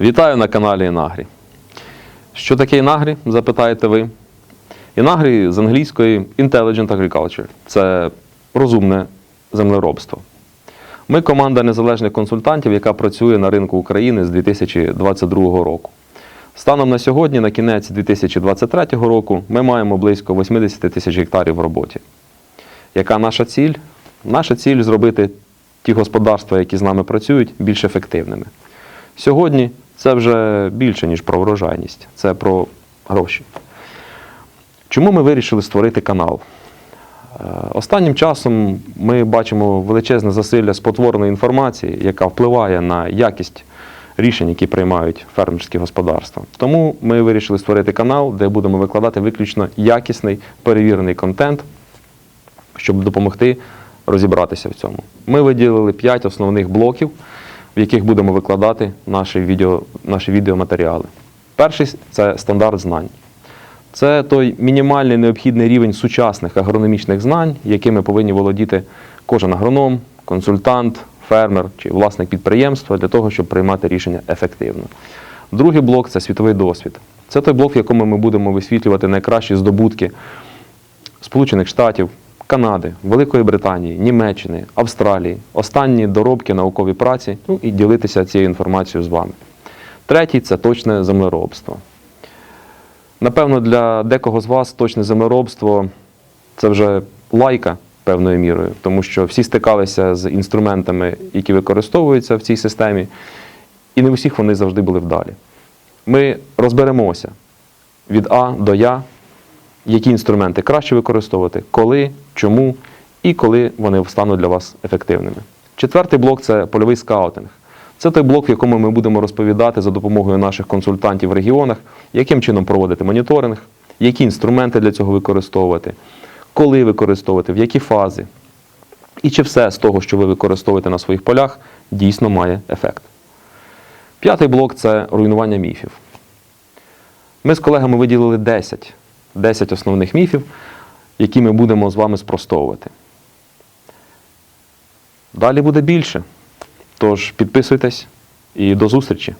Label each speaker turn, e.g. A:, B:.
A: Вітаю на каналі Інагрі. Що таке Інагрі, запитаєте ви? Інагрі з англійської Intelligent Agriculture це розумне землеробство. Ми команда незалежних консультантів, яка працює на ринку України з 2022 року. Станом на сьогодні, на кінець 2023 року, ми маємо близько 80 тисяч гектарів в роботі. Яка наша ціль? Наша ціль зробити ті господарства, які з нами працюють, більш ефективними. Сьогодні це вже більше, ніж про врожайність, це про гроші. Чому ми вирішили створити канал? Е, Останнім часом ми бачимо величезне засилля спотвореної інформації, яка впливає на якість рішень, які приймають фермерські господарства. Тому ми вирішили створити канал, де будемо викладати виключно якісний перевірений контент, щоб допомогти розібратися в цьому. Ми виділили 5 основних блоків, в яких будемо викладати наші, відео, наші відеоматеріали. Перший це стандарт знань. Це той мінімальний необхідний рівень сучасних агрономічних знань, якими повинні володіти кожен агроном, консультант, фермер чи власник підприємства для того, щоб приймати рішення ефективно. Другий блок це світовий досвід. Це той блок, в якому ми будемо висвітлювати найкращі здобутки Сполучених Штатів, Канади, Великої Британії, Німеччини, Австралії, останні доробки наукові праці, ну і ділитися цією інформацією з вами. Третій це точне землеробство. Напевно, для декого з вас точне землеробство це вже лайка певною мірою, тому що всі стикалися з інструментами, які використовуються в цій системі, і не усіх вони завжди були вдалі. Ми розберемося від А до Я, які інструменти краще використовувати, коли, чому і коли вони стануть для вас ефективними. Четвертий блок це польовий скаутинг. Це той блок, в якому ми будемо розповідати за допомогою наших консультантів в регіонах, яким чином проводити моніторинг, які інструменти для цього використовувати, коли використовувати, в які фази. І чи все з того, що ви використовуєте на своїх полях, дійсно має ефект. П'ятий блок це руйнування міфів. Ми з колегами виділили 10, 10 основних міфів, які ми будемо з вами спростовувати. Далі буде більше. Тож підписуйтесь і до зустрічі!